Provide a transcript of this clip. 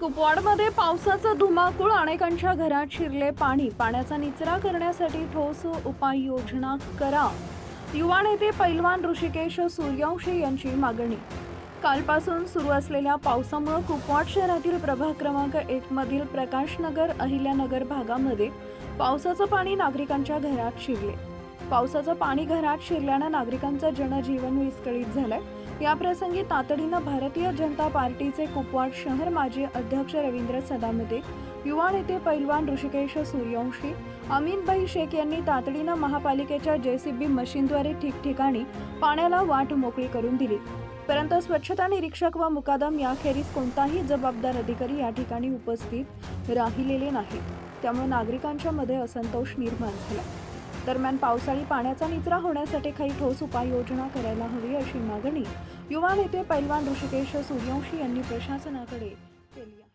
कुपवाडमध्ये पावसाचं धुमाकूळ अनेकांच्या घरात शिरले पाणी. पाण्याचा निचरा करण्यासाठी ठोस उपाययोजना करा. युवा नेते पैलवान ऋषिकेश सूर्यवंशी यांची मागणी. कालपासून सुरू असलेल्या पावसामुळे कुपवाड शहरातील प्रभाग क्रमांक एक मधील प्रकाशनगर अहिल्यानगर भागामध्ये पावसाचं पाणी नागरिकांच्या घरात शिरले. पावसाचं पाणी घरात शिरल्यानं नागरिकांचं जनजीवन विस्कळीत झालंय. याप्रसंगी तातडीनं भारतीय जनता पार्टीचे कुपवाड शहर माजी अध्यक्ष रवींद्र सदामते युवा नेते पैलवान ऋषिकेश सूर्यवंशी अमीनभाई शेख यांनी तातडीनं महापालिकेच्या जेसीबी मशीनद्वारे ठिकठिकाणी पाण्याला वाट मोकळी करून दिली. परंतु स्वच्छता निरीक्षक व मुकादम याखेरीज कोणताही जबाबदार अधिकारी या ठिकाणी उपस्थित राहिलेले नाहीत. त्यामुळे नागरिकांच्या मध्ये असंतोष निर्माण झाला. दरम्यान पावसाळी पाण्याचा निचरा होण्यासाठी काही ठोस उपाययोजना करायला हवी अशी मागणी युवा नेते पैलवान ऋषिकेश सूर्यवंशी यांनी प्रशासनाकडे केली आहे.